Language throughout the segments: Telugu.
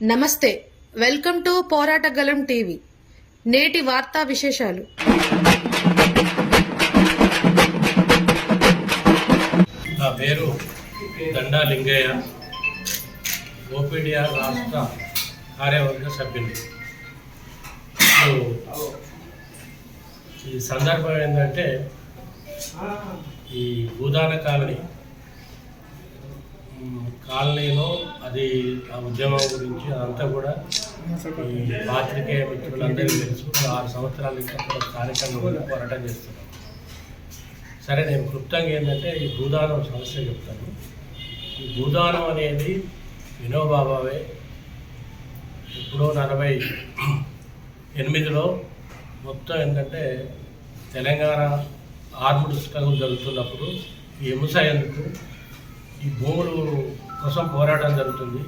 నమస్తే వెల్కమ్ టు పోరాటగలం టీవీ. నేటి వార్తా విశేషాలు. నా పేరు దండా లింగయ్య ఓపీడీఆర్ రాష్ట్ర కార్యవర్గ సభ్యుని ఈ సందర్భం ఏంటంటే ఈ భూదాన కాలనీ కాలనీలో అది ఆ ఉద్యమం గురించి అదంతా కూడా ఈ పాత్రికేయ మిత్రులందరికీ తెలుసు. ఆరు సంవత్సరాల నుంచి కార్యక్రమం కూడా పోరాటం చేస్తున్నాం. సరే నేను క్లుప్తంగా ఏంటంటే ఈ భూదానం సమస్య చెప్తాను. ఈ భూదానం అనేది వినోబాబావే ఎప్పుడో నలభై ఎనిమిదిలో మొత్తం ఏంటంటే తెలంగాణ ఆర్ముడ్ స్ట్రగుల్ జరుగుతున్నప్పుడు ఈ హింస ఎందుకు? ఈ భూములు కోసం పోరాటం జరుగుతుంది.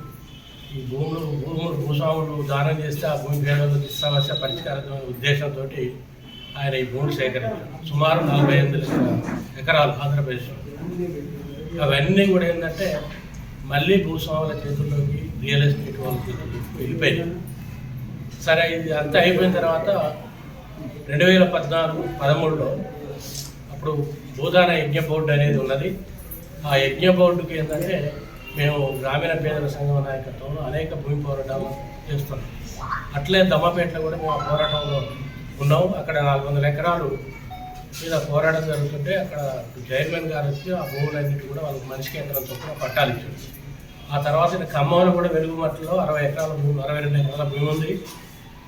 ఈ భూములు భూములు భూస్వాములు దానం చేస్తే ఆ భూమి పేదల సమస్య పరిష్కారమైన ఉద్దేశంతో ఆయన ఈ భూములు సేకరించారు. సుమారు నలభై ఎనిమిది ఎకరాలు ఆంధ్రప్రదేశ్లో. అవన్నీ కూడా ఏంటంటే మళ్ళీ భూస్వాముల చేతుల్లోకి రియల్ ఎస్టేట్ వాళ్ళ చేతుల్లోకి వెళ్ళిపోయినాయి. సరే ఇది అంతా అయిపోయిన తర్వాత రెండు వేల పద్నాలుగు పదమూడులో అప్పుడు భూదాన యజ్ఞ బోర్డు అనేది ఉన్నది. ఆ యజ్ఞ బోర్డుకి ఏంటంటే మేము గ్రామీణ పేదల సంఘం నాయకత్వంలో అనేక భూమి పోరాటాలు చేస్తున్నాం. అట్లే దమ్మపేటలో కూడా మేము ఆ పోరాటంలో ఉన్నాం. అక్కడ నాలుగు వందల ఎకరాలు మీద పోరాటం జరుగుతుంటే అక్కడ చైర్మన్ గారు వచ్చి ఆ భూములన్నిటి కూడా వాళ్ళకి మనిషి కేంద్రంతో చొప్పున పట్టాలు ఇచ్చారు. ఆ తర్వాత ఖమ్మంలో కూడా వెలుగుమట్లలో అరవై ఎకరాల భూమి అరవై రెండు ఎకరాల భూమి ఉంది.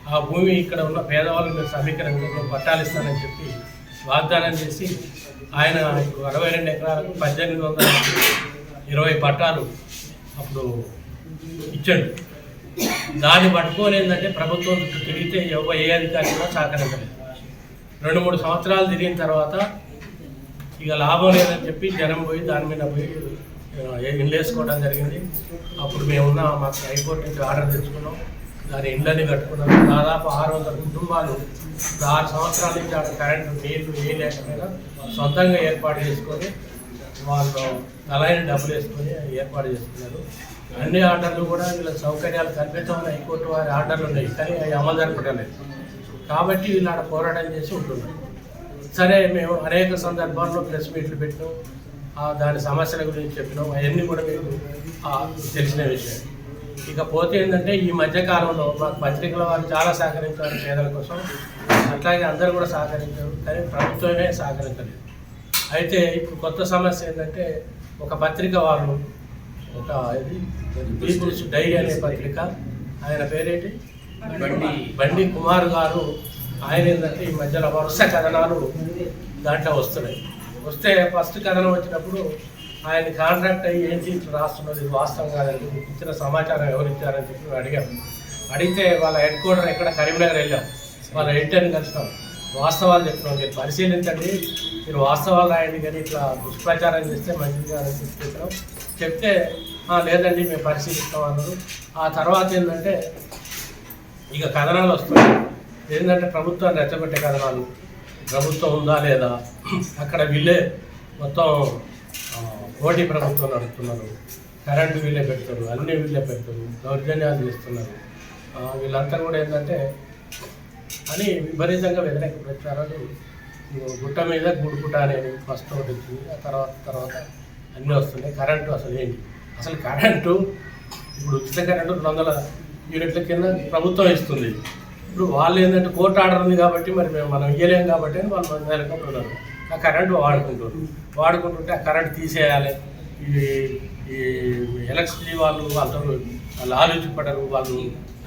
ఆ భూమి ఇక్కడ ఉన్న పేదవాళ్ళు మీరు సమీకరణ పట్టాలు ఇస్తానని చెప్పి వాగ్దానం చేసి ఆయన అరవై రెండు ఎకరాలకు పద్దెనిమిది వందల ఇరవై పట్టాలు అప్పుడు ఇచ్చాడు. దాన్ని పట్టుకొని ఏంటంటే ప్రభుత్వం తిరిగితే ఎవరు ఏ అధికారి కూడా సహకరించలేదు. రెండు మూడు సంవత్సరాలు తిరిగిన తర్వాత ఇక లాభం లేదని చెప్పి జనం పోయి దాని మీద పోయి ఇండ్లు వేసుకోవడం జరిగింది. అప్పుడు మేమున్న మాకు హైకోర్టు నుంచి ఆర్డర్ తెచ్చుకున్నాం. దాని ఇండ్లని కట్టుకున్నాం. దాదాపు ఆరు వందల కుటుంబాలు ఆరు సంవత్సరాల నుంచి ఆడ కరెంటు నీళ్ళు ఏ లేకపోయినా సొంతంగా ఏర్పాటు చేసుకొని వాళ్ళు తలైన డబ్బులు వేసుకొని ఏర్పాటు చేసుకున్నారు అన్ని ఆర్డర్లు కూడా వీళ్ళ సౌకర్యాలు కల్పించమని హైకోర్టు వారి ఆర్డర్లు ఉన్నాయి కానీ అవి అమలు జరపడలేదు కాబట్టి వీళ్ళు ఆడ పోరాటం చేసి ఉంటున్నారు. సరే మేము అనేక సందర్భాల్లో ప్రెస్ మీట్లు పెట్టినాం దాని సమస్యల గురించి చెప్పినాం అవన్నీ కూడా మీకు తెలిసిన విషయం. ఇకపోతే ఏంటంటే ఈ మధ్యకాలంలో మాకు పత్రికల వారు చాలా సహకరించారు పేదల కోసం. అట్లాగే అందరూ కూడా సహకరించారు కానీ ప్రభుత్వమే సహకరించలేదు. అయితే ఇప్పుడు కొత్త సమస్య ఏంటంటే ఒక పత్రిక వాళ్ళు ఒక ఇది పీపుల్స్ డైరీ అనే పత్రిక ఆయన పేరేంటి? బండి. బండి కుమార్ గారు ఆయన ఏంటంటే ఈ మధ్యలో వరుస కథనాలు దాంట్లో వస్తున్నాయి. వస్తే ఫస్ట్ కథనం వచ్చినప్పుడు ఆయన కాంట్రాక్ట్ అయ్యి ఏంటి ఇట్లా రాస్తున్నది ఇది వాస్తవం మీకు ఇచ్చిన సమాచారం ఎవరు ఇచ్చారని చెప్పి అడిగాం అడిగితే వాళ్ళ హెడ్ క్వార్టర్ ఎక్కడ కరీంనగర్ వెళ్ళాం. వాళ్ళ హెడ్ని కలిసినాం వాస్తవాలు చెప్తున్నాం. మీరు పరిశీలించండి. మీరు వాస్తవాలు రాయండి కానీ ఇట్లా దుష్ప్రచారం చేస్తే మంచిది అని చెప్పి చెప్తే లేదండి మేము పరిశీలిస్తాం అన్నారు. ఆ తర్వాత ఏంటంటే ఇక కథనాలు వస్తున్నాయి ఏంటంటే ప్రభుత్వాన్ని రెచ్చగొట్టే కథనాలు. ప్రభుత్వం ఉందా లేదా? అక్కడ వీళ్ళే మొత్తం ఆ, పోటీ ప్రభుత్వం నడుపుతున్నారు. కరెంటు వీళ్ళే పెడతారు. అన్ని వీళ్ళే పెడతారు. దౌర్జన్యాలు చేస్తున్నారు. వీళ్ళంతా కూడా ఏంటంటే అని విపరీతంగా వ్యతిరేక ప్రచారాలు గుట్ట మీద గుడిపుట అనేది ఫస్ట్ ఒకటి వచ్చింది. ఆ తర్వాత తర్వాత అన్నీ వస్తున్నాయి. కరెంటు అసలు ఏంటి? అసలు కరెంటు ఇప్పుడు ఉచిత కరెంటు రెండు వందల యూనిట్ల కింద ప్రభుత్వం ఇస్తుంది. ఇప్పుడు వాళ్ళు ఏంటంటే కోర్టు ఆర్డర్ ఉంది కాబట్టి మరి మేము మనం ఇయ్యలేం కాబట్టి అని వాళ్ళు మన దగ్గర ఆ కరెంటు వాడుకుంటారు వాడుకుంటుంటే ఆ కరెంట్ తీసేయాలి. ఈ ఈ ఎలక్ట్రిసిటీ వాళ్ళు వాళ్ళతో వాళ్ళు ఆలోచించబడరు వాళ్ళు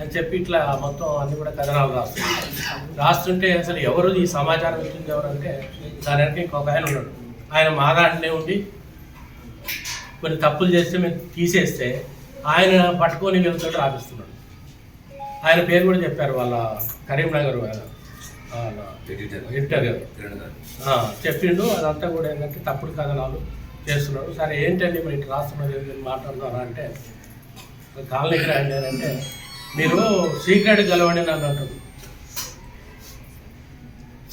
అని చెప్పి ఇట్లా మొత్తం అన్ని కూడా కథనాలు రాస్తున్నారు రాస్తుంటే అసలు ఎవరు ఈ సమాచారం ఇచ్చింది ఎవరంటే దాని వెనక ఇంకొక ఆయన ఉన్నాడు. ఆయన మా దాంట్లోనే ఉండి కొన్ని తప్పులు చేస్తే మేము తీసేస్తే ఆయన పట్టుకొని వెళ్తాడు రాపిస్తున్నాడు. ఆయన పేరు కూడా చెప్పారు వాళ్ళ కరీంనగర్ వాళ్ళ ఎడిటర్ గారు. చెప్పిండు అదంతా కూడా ఏంటంటే తప్పుడు కథనాలు చేస్తున్నాడు. సరే ఏంటండి మరి ఇట్లా రాస్తున్నారు ఏంటి మాట్లాడుతున్నారా అంటే అని అంటే మీరు సీక్రెట్ కలవండి నన్ను అంటుంది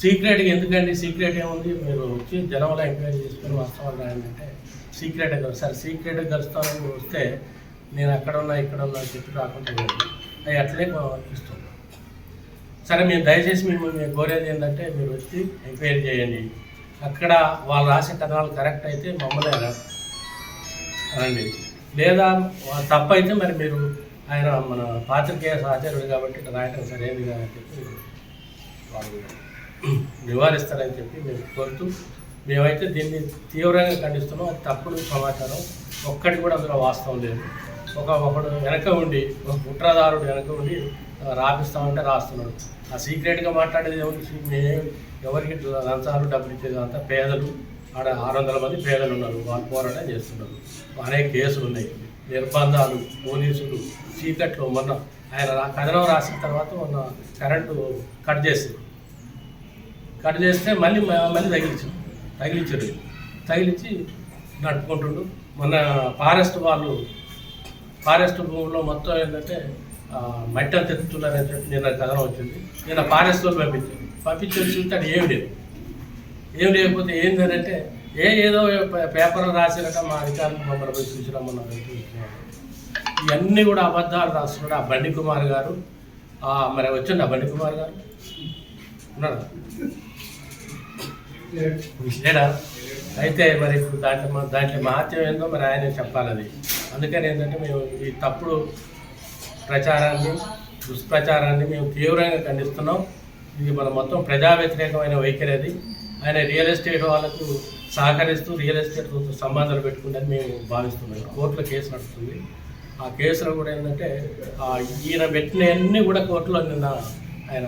సీక్రెట్గా ఎందుకండి? సీక్రెట్ ఏముంది? మీరు వచ్చి జనంలో ఎంక్వైరీ చేసుకుని వాస్తవాలు రాయండి అంటే సీక్రెట్ సార్ సీక్రెట్ కలుస్తానని వస్తే నేను అక్కడ ఉన్నా ఇక్కడ ఉన్నా అని చెప్పి రాకుండా అవి అట్లే ఇస్తున్నాం సరే మేము దయచేసి మేము మేము కోరేది ఏంటంటే మీరు వచ్చి ఎంక్వైరీ చేయండి. అక్కడ వాళ్ళు రాసే కథనాలు కరెక్ట్ అయితే మమ్మల్ని రండి అనండి లేదా తప్పైతే మరి మీరు ఆయన మన పాత్రికేయ సహచరుడు కాబట్టి ఇట్లా రాయటం సరైనది అని చెప్పి వాళ్ళు నివారిస్తారని చెప్పి మేము కోరుతూ మేమైతే దీన్ని తీవ్రంగా ఖండిస్తున్నాం. అది తప్పుడు సమాచారం. ఒక్కటి కూడా అందులో వాస్తవం లేదు. ఒక ఒకడు వెనక ఉండి ఒక కుట్రదారుడు వెనక ఉండి రాపిస్తామంటే రాస్తున్నాడు. ఆ సీక్రెట్గా మాట్లాడేది ఎవరికి మేము ఎవరికి లంచాలు డబ్బులు ఇచ్చేది అంతా పేదలు. ఆడ ఆరు వందల మంది పేదలు ఉన్నారు. వాళ్ళు పోరాటం చేస్తున్నారు. అనేక కేసులు ఉన్నాయి. నిర్బంధాలు పోలీసులు చీకట్లు మొన్న ఆయన కథనం రాసిన తర్వాత మొన్న కరెంటు కట్ చేసింది. కట్ చేస్తే మళ్ళీ మళ్ళీ తగిలించారు తగిలించారు. తగిలించి నడుపుకుంటుండు. మొన్న ఫారెస్ట్ వాళ్ళు ఫారెస్ట్ భూమిలో మొత్తం ఏంటంటే మట్టి అంత ఎత్తుతున్నారని చెప్పి నిన్న కథనం వచ్చింది. నిన్న ఫారెస్ట్ వాళ్ళు పంపించారు. పంపించి చూస్తే అది ఏం లేదు. ఏం లేకపోతే ఏంటంటే ఏ ఏదో పేపర్ పేపర్లు రాసినట్ట మా అధికారులు మమ్మల్ని ప్రశ్నించడం చూసిరమ్మన్నారు ఇవన్నీ కూడా అబద్ధాలు రాస్తున్నాడు ఆ బండి కుమార్ గారు. మరి వచ్చిండు ఆ బండి కుమార్ గారు? ఉన్నాడా? లేడా? అయితే మరి ఇప్పుడు దాంట్లో దాంట్లో మహత్యం ఏందో మరి ఆయన చెప్పాలి అందుకని ఏంటంటే మేము ఈ తప్పుడు ప్రచారాన్ని దుష్ప్రచారాన్ని మేము తీవ్రంగా ఖండిస్తున్నాం. ఇది మన మొత్తం ప్రజా వ్యతిరేకమైన వైఖరి అది. ఆయన రియల్ ఎస్టేట్ వాళ్ళకు సహకరిస్తూ రియల్ ఎస్టేట్ సంబంధాలు పెట్టుకుందని మేము భావిస్తున్నాం. కోర్టులో కేసు నడుస్తుంది. ఆ కేసులో కూడా ఏంటంటే ఆ ఈయన పెట్టినవన్నీ కూడా కోర్టులో నిన్న ఆయన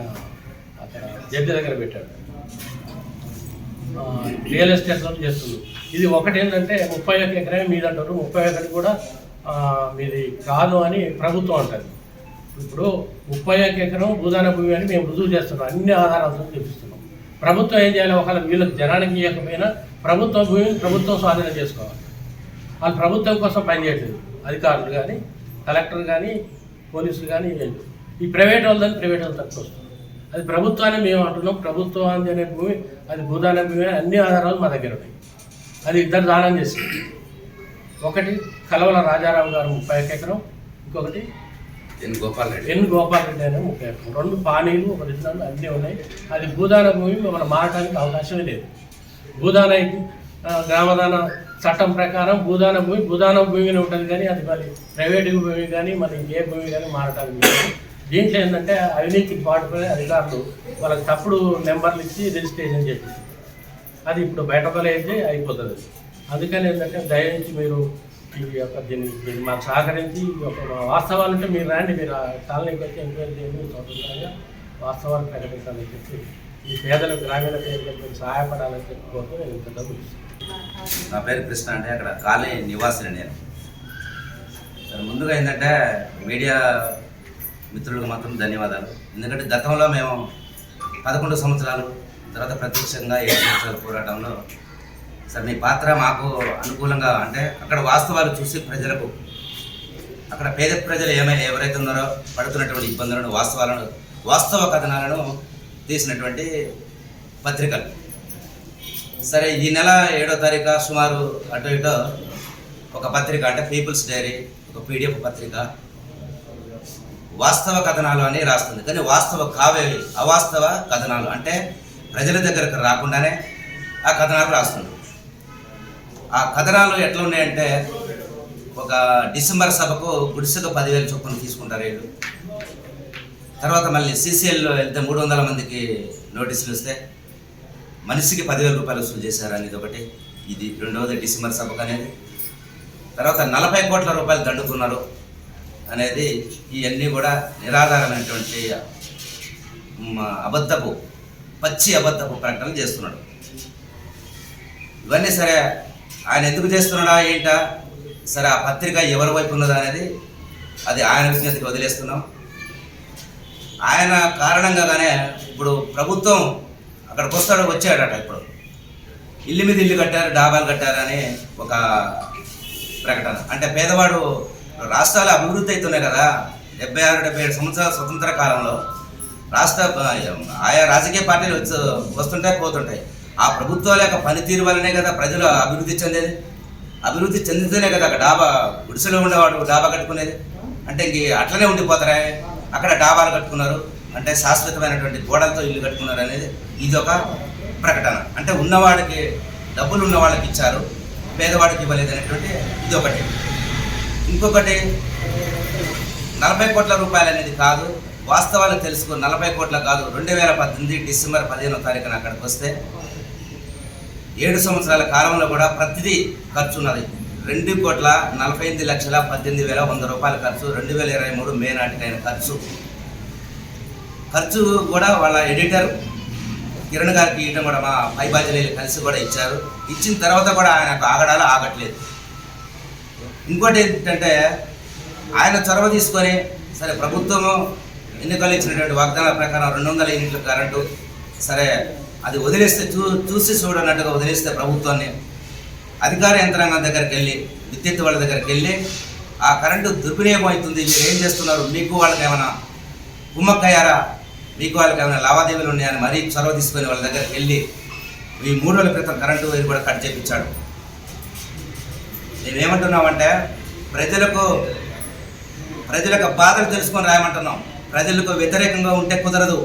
అక్కడ జడ్జి దగ్గర పెట్టాడు. రియల్ ఎస్టేట్లో చేస్తుంది. ఇది ఒకటి ఏంటంటే ముప్పై ఒక్క ఎకరమే మీది అంటారు. ముప్పై ఒకటి కూడా మీది కాదు అని ప్రభుత్వం అంటారు ఇప్పుడు ముప్పై ఒక్క ఎకరం భూదాన భూమి అని మేము రుజువు చేస్తున్నాం. అన్ని ఆధారాలతో చూపిస్తున్నాం. ప్రభుత్వం ఏం చేయాలి? ఒకవేళ వీళ్ళకి జనానికి ఇవ్వకపోయినా ప్రభుత్వ భూమిని ప్రభుత్వం స్వాధీనం చేసుకోవాలి. వాళ్ళు ప్రభుత్వం కోసం పనిచేయట్లేదు అధికారులు కానీ కలెక్టర్ కానీ పోలీసులు కానీ వీళ్ళు. ఈ ప్రైవేట్ వాళ్ళని ప్రైవేట్ వాళ్ళు తక్కువ వస్తుంది. అది ప్రభుత్వాన్ని మేము అంటున్నాం. ప్రభుత్వాన్ని అనే భూమి అది భూదాన భూమి అని అన్ని ఆధారాలు మా దగ్గర ఉన్నాయి. అది ఇద్దరు దానం చేసింది. ఒకటి కలవల రాజారావు గారు ముప్పై ఒక్క ఎకరం ఇంకొకటి ఎన్ గోపాల్ రెడ్డి. ఎన్ గోపాల్ రెడ్డి అనే ముప్పై ఎకరం. రెండు పానీలు ఒక రిజనాలు అన్నీ ఉన్నాయి. అది భూదాన భూమి మనం మారడానికి అవకాశమే లేదు. భూదాన గ్రామదాన చట్టం ప్రకారం భూదాన భూమి భూదాన భూమిని ఉంటుంది కానీ అది మరి ప్రైవేట్ భూమి కానీ మరి ఏ భూమి కానీ మారటానికి దీంట్లో ఏంటంటే అవినీతికి పాటుపడే అధికారులు వాళ్ళకి తప్పుడు నెంబర్లు ఇచ్చి రిజిస్ట్రేషన్ చేసి అది ఇప్పుడు బయటపడేది అయిపోతుంది. అందుకని ఏంటంటే దయచేసి మీరు ఈ యొక్క దీన్ని దీన్ని మాకు సహకరించి వాస్తవాలు ఉంటే మీరు రాండి మీరు కాలనీకి వచ్చి ఎంక్వైరీ చేయండి స్వతంత్రంగా వాస్తవాలు ప్రకటించాలని చెప్పి ఈ పేదలకు గ్రామీణ పేదలకు సహాయపడాలని చెప్పుకోవడం నేను ఇంత డబ్బులు నా పేరు కృష్ణ అంటే అక్కడ కాలనీ నివాసిని నేను. సరే ముందుగా ఏంటంటే మీడియా మిత్రులకు మాత్రం ధన్యవాదాలు. ఎందుకంటే గతంలో మేము పదకొండు సంవత్సరాలు తర్వాత ప్రత్యక్షంగా ఏడు సంవత్సరాల పోరాటంలో సరే మీ పాత్ర మాకు అనుకూలంగా అంటే అక్కడ వాస్తవాలు చూసి ప్రజలకు అక్కడ పేద ప్రజలు ఏమైనా ఎవరైతే ఉన్నారో పడుతున్నటువంటి ఇబ్బందులను వాస్తవాలను వాస్తవ కథనాలను తీసినటువంటి పత్రికలు. సరే ఈ నెల ఏడో తారీఖు సుమారు అటు ఇటో ఒక పత్రిక అంటే పీపుల్స్ డైరీ ఒక పీడిఎఫ్ పత్రిక వాస్తవ కథనాలు అని రాస్తుంది. కానీ వాస్తవ కావేవి అవాస్తవ కథనాలు. అంటే ప్రజల దగ్గరకు రాకుండానే ఆ కథనాలు రాస్తుంది. ఆ కథనాలు ఎట్లా ఉన్నాయంటే ఒక డిసెంబర్ సభకు గుడిసెకు పదివేలు చొప్పున తీసుకుంటారు వీళ్ళు. తర్వాత మళ్ళీ సీసీఎల్లో వెళ్తే మూడు వందల మందికి నోటీసులు వస్తే మనిషికి పదివేల రూపాయలు వసూలు చేశారు అనేది ఒకటి. ఇది రెండవది డిసెంబర్ సభకు అనేది. తర్వాత నలభై కోట్ల రూపాయలు దండుకున్నారు అనేది ఇవన్నీ కూడా నిరాధారమైనటువంటి అబద్ధపు పచ్చి అబద్ధపు ప్రకటన చేస్తున్నాడు. ఇవన్నీ సరే ఆయన ఎందుకు చేస్తున్నాడా ఏంటా? సరే ఆ పత్రిక ఎవరి వైపు ఉన్నదా అనేది అది ఆయన విజ్ఞతకి వదిలేస్తున్నాం. ఆయన కారణంగానే ఇప్పుడు ప్రభుత్వం అక్కడికి వస్తాడు వచ్చాడట ఇప్పుడు. ఇల్లు మీద ఇల్లు కట్టారు డాబాలు కట్టారని ఒక ప్రకటన. అంటే పేదవాడు రాష్ట్రాలు అభివృద్ధి అవుతున్నాయి కదా డెబ్బై ఆరు డెబ్బై ఏడు సంవత్సరాల స్వతంత్ర కాలంలో రాష్ట్ర ఆయా రాజకీయ పార్టీలు వచ్చి వస్తుంటాయి పోతుంటాయి. ఆ ప్రభుత్వాల యొక్క పనితీరు వల్లనే కదా ప్రజలు అభివృద్ధి చెందేది. అభివృద్ధి చెందితేనే కదా డాబా గుడిసెలో ఉండేవాడు డాబా కట్టుకునేది. అంటే ఇంక అట్లనే ఉండిపోతారా? అక్కడ డాబాలు కట్టుకున్నారు. అంటే శాశ్వతమైనటువంటి గోడలతో ఇల్లు కట్టుకున్నారు అనేది ఇది ఒక ప్రకటన. అంటే ఉన్నవాడికి డబ్బులు ఉన్న వాళ్ళకి ఇచ్చారు పేదవాడికి ఇవ్వలేదు అనేటువంటి ఇది ఒకటి ఇంకొకటి నలభై కోట్ల రూపాయలు అనేది కాదు వాస్తవాలు తెలుసుకో నలభై కోట్ల కాదు రెండు వేల పద్దెనిమిది డిసెంబర్ పదిహేనో తారీఖున అక్కడికి వస్తే ఏడు సంవత్సరాల కాలంలో కూడా ప్రతిదీ ఖర్చు ఉన్నది. రెండు కోట్ల నలభై ఎనిమిది లక్షల పద్దెనిమిది వేల వంద రూపాయల ఖర్చు రెండు వేల ఇరవై మూడు మే నాటికైన ఖర్చు. ఖర్చు కూడా వాళ్ళ ఎడిటర్ కిరణ్ గారికి ఇవ్వడం కూడా మా పై బాధ్యులు కలిసి కూడా ఇచ్చారు. ఇచ్చిన తర్వాత కూడా ఆయనకు ఆగడాలు ఆగట్లేదు. ఇంకోటి ఏంటంటే ఆయన చొరవ తీసుకొని సరే ప్రభుత్వము ఎన్నికలు ఇచ్చినటువంటి వాగ్దానాల ప్రకారం రెండు వందల యూనిట్ల కరెంటు సరే అది వదిలేస్తే చూ చూసి చూడనట్టుగా వదిలేస్తే ప్రభుత్వాన్ని అధికార యంత్రాంగం దగ్గరికి వెళ్ళి విద్యుత్ వాళ్ళ దగ్గరికి వెళ్ళి ఆ కరెంటు దుర్వినియోగం అవుతుంది మీరు ఏం చేస్తున్నారు? మీకు వాళ్ళకి ఏమైనా కుమ్మక్కయ్యారా మీకు వాళ్ళకి ఏమైనా లావాదేవీలు ఉన్నాయని మరీ చొరవ తీసుకొని వాళ్ళ దగ్గరికి వెళ్ళి ఈ మూడు రోజుల క్రితం కరెంటు వైరు కూడా కట్ చేయించాడు మేమేమంటున్నామంటే ప్రజలకు ప్రజలకు బాధలు తెలుసుకొని రాయమంటున్నాం. ప్రజలకు వ్యతిరేకంగా ఉంటే కుదరదు.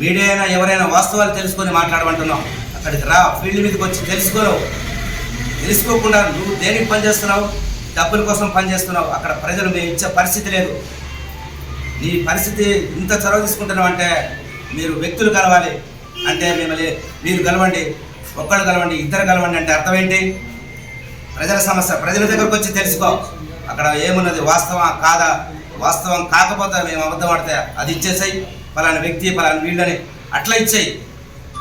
మీడియా అయినా ఎవరైనా వాస్తవాలు తెలుసుకొని మాట్లాడమంటున్నాం. అక్కడికి రా ఫీల్డ్ మీదకి వచ్చి తెలుసుకోను తెలుసుకోకుండా నువ్వు దేనికి పనిచేస్తున్నావు డబ్బుల కోసం పనిచేస్తున్నావు అక్కడ ప్రజలు మేము ఇచ్చే పరిస్థితి లేదు. నీ పరిస్థితి ఇంత చొరవ తీసుకుంటున్నావు అంటే మీరు వ్యక్తులు కలవాలి. అంటే మిమ్మల్ని మీరు కలవండి ఒక్కళ్ళు కలవండి ఇద్దరు కలవండి అంటే అర్థం ఏంటి? ప్రజల సమస్య ప్రజల దగ్గరకు వచ్చి తెలుసుకో. అక్కడ ఏమున్నది వాస్తవం కాదా? వాస్తవం కాకపోతే మేము అబద్ధం ఆడితే అది ఇచ్చేసాయి. పలానా వ్యక్తి పలానా వీళ్ళని అట్లా ఇచ్చేయి.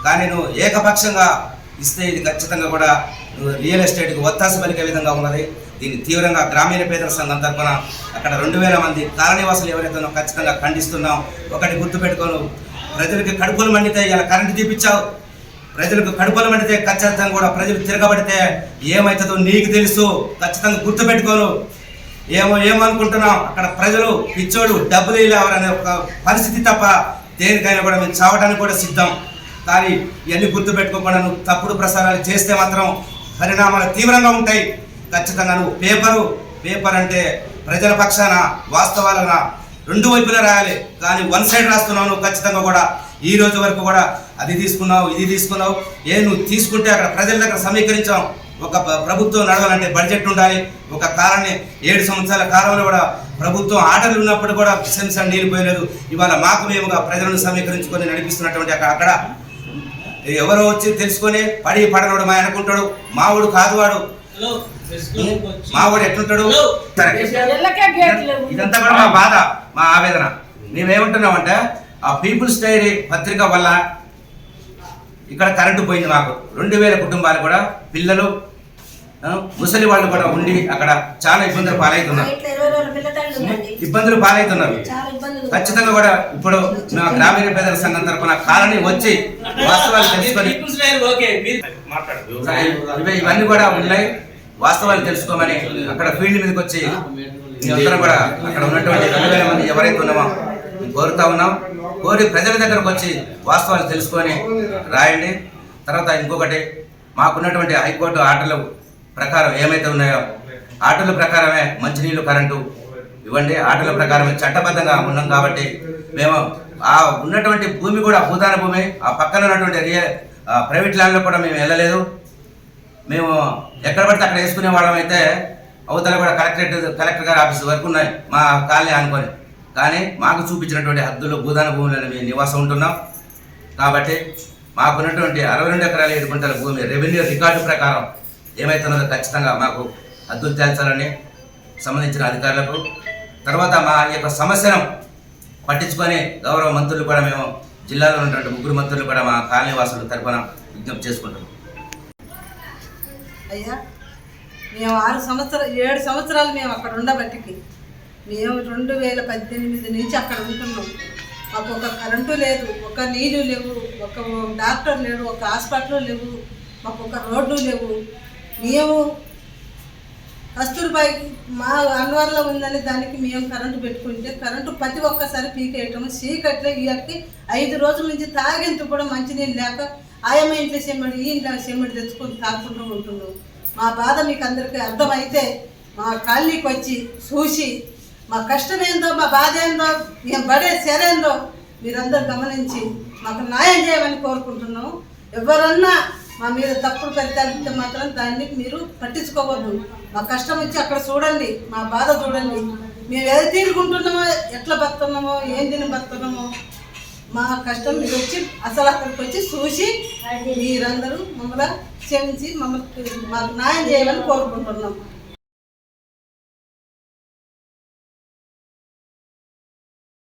కానీ నువ్వు ఏకపక్షంగా ఇస్తే ఇది ఖచ్చితంగా కూడా రియల్ ఎస్టేట్కి ఒత్తాస పలికే విధంగా ఉన్నది. దీన్ని తీవ్రంగా గ్రామీణ పేదల సంఘం తరఫున అక్కడ రెండు వేల మంది కాలనివాసులు ఎవరైతే ఖచ్చితంగా ఖండిస్తున్నాం. ఒకటి గుర్తుపెట్టుకోను. ప్రజలకి కడుపులు మండితే ఇలా కరెంటు తీపిచ్చావు. ప్రజలకు కడుపులు మండితే ఖచ్చితంగా కూడా ప్రజలు తిరగబడితే ఏమవుతుందో నీకు తెలుసు. ఖచ్చితంగా గుర్తుపెట్టుకోను. ఏమో ఏమనుకుంటున్నాం? అక్కడ ప్రజలు పిచ్చోడు డబ్బులు ఇవ్వరనే ఒక పరిస్థితి తప్ప దేనికైనా కూడా మేము చావడానికి కూడా సిద్ధం. కానీ ఇవన్నీ గుర్తుపెట్టుకోకుండా నువ్వు తప్పుడు ప్రసారాలు చేస్తే మాత్రం పరిణామాలు తీవ్రంగా ఉంటాయి. ఖచ్చితంగా నువ్వు పేపరు పేపర్ అంటే ప్రజల పక్షాన వాస్తవాలన రెండు వైపులా రాయాలి. కానీ వన్ సైడ్ రాస్తున్నావు నువ్వు ఖచ్చితంగా కూడా. ఈ రోజు వరకు కూడా అది తీసుకున్నావు ఇది తీసుకున్నావు. ఏ నువ్వు తీసుకుంటే అక్కడ ప్రజల దగ్గర సమీకరించాం. ఒక ప్రభుత్వం నడవాలంటే బడ్జెట్ ఉండాలి. ఒక కారాన్ని ఏడు సంవత్సరాల కాలంలో కూడా ప్రభుత్వం ఆటలు ఉన్నప్పుడు కూడా సెన్సార్ నీళ్ళు పోయలేదు. ఇవాళ మాకు మేముగా ప్రజలను సమీకరించుకొని నడిపిస్తున్నటువంటి అక్కడ అక్కడ ఎవరో వచ్చి తెలుసుకొని పడి పడనోడు మా అనుకుంటాడు. మావుడు కాదు వాడు. మావాడు ఎట్లుంటాడు? ఇదంతా కూడా మా బాధ మా ఆవేదన. మేమేమంటున్నామంటే ఆ పీపుల్స్ డైరీ పత్రిక వల్ల ఇక్కడ కరెంటు పోయింది మాకు. రెండు వేల కుటుంబాలు కూడా పిల్లలు ముసలి వాళ్ళు కూడా ఉండి అక్కడ చాలా ఇబ్బందులు పాలవుతున్నారు. ఇబ్బందులు పాలవుతున్నారు ఖచ్చితంగా కూడా ఇప్పుడు నా గ్రామీణ పేదల సంఘం తరఫున కాలనీ వచ్చి వాస్తవాలు తెలుసుకొని ఇవన్నీ కూడా ఉన్నాయి. వాస్తవాలు తెలుసుకోమని అక్కడ ఫీల్డ్ మీదకి వచ్చి అందరం కూడా అక్కడ ఉన్నటువంటి రెండు వేల మంది ఎవరైతే ఉన్నామో కోరుతా ఉన్నాం. కోరి ప్రజల దగ్గరకు వచ్చి వాస్తవాలు తెలుసుకొని రాయండి. తర్వాత ఇంకొకటి మాకున్నటువంటి హైకోర్టు ఆర్డర్ల ప్రకారం ఏమైతే ఉన్నాయో ఆర్డర్ల ప్రకారమే మంచినీళ్ళు కరెంటు ఇవ్వండి. ఆటల ప్రకారం చట్టబద్ధంగా ఉన్నాం కాబట్టి మేము ఆ ఉన్నటువంటి భూమి కూడా భూదాన భూమి ఆ పక్కన ఉన్నటువంటి రియల్ ప్రైవేట్ ల్యాండ్లో కూడా మేము వెళ్ళలేదు. మేము ఎక్కడ పడితే అక్కడ వేసుకునే వాళ్ళం అయితే అవతల కూడా కలెక్టరేట్ కలెక్టర్ గారి ఆఫీస్ వరకు ఉన్నాయి. మా కాలనీ అనుకొని కానీ మాకు చూపించినటువంటి హద్దులు భూదాన భూములను మేము నివాసం ఉంటున్నాం. కాబట్టి మాకున్నటువంటి అరవై రెండు ఎకరాల ఏడు గుంటల భూమి రెవెన్యూ రికార్డు ప్రకారం ఏమైతున్నదో ఖచ్చితంగా మాకు హద్దులు తేల్చాలని సంబంధించిన అధికారులకు తర్వాత మా యొక్క సమస్యను పట్టించుకొని గౌరవ మంత్రులు కూడా మేము జిల్లాలో ఉన్నటువంటి ముగ్గురు మంత్రులు కూడా మా కాలనీ వాసుల తరఫున విజ్ఞప్తి చేసుకుంటున్నాం. అయ్యా మేము ఆరు సంవత్సరాలు ఏడు సంవత్సరాలు మేము అక్కడ ఉండబట్టికి. మేము రెండు వేల పద్దెనిమిది నుంచి అక్కడ ఉంటున్నాం. మాకు ఒక కరెంటు లేదు ఒక నీళ్ళు లేవు ఒక డాక్టర్ లేడు ఒక హాస్పిటల్ లేవు మాకు ఒక రోడ్డు లేవు. మేము కస్తూర్బాయి మా అన్వర్లో ఉందని దానికి మేము కరెంటు పెట్టుకుంటే కరెంటు ప్రతి ఒక్కసారి పీకేయటం చీకట్లో వీళ్ళకి ఐదు రోజుల నుంచి తాగేంత కూడా మంచినీళ్ళు లేక ఆయమ్మ ఇంట్లో చెమ్మడి ఈ ఇంట్లో చెమ్మడి తెచ్చుకొని తాగుకుంటూ ఉంటున్నాం మా బాధ మీకు అందరికీ అర్థమైతే మా కాలనీకి వచ్చి చూసి మా కష్టం ఏందో మా బాధ ఏందో మేము పడే సెరేందో మీరందరూ గమనించి మాకు న్యాయం చేయమని కోరుకుంటున్నాము ఎవరన్నా మా మీద తప్పుడు ఫలితాలు మాత్రం దాన్ని మీరు పట్టించుకోవద్దు. మా కష్టం వచ్చి అక్కడ చూడండి మా బాధ చూడండి. మేము ఏది తీరుకుంటున్నామో ఎట్లా బతున్నామో ఏం తిని బతున్నామో మా కష్టం మీరు వచ్చి అసలు అక్కడికి వచ్చి చూసి మీరందరూ మమ్మల్ని క్షమించి మమ్మల్ని మాకు న్యాయం చేయాలని కోరుకుంటున్నాం.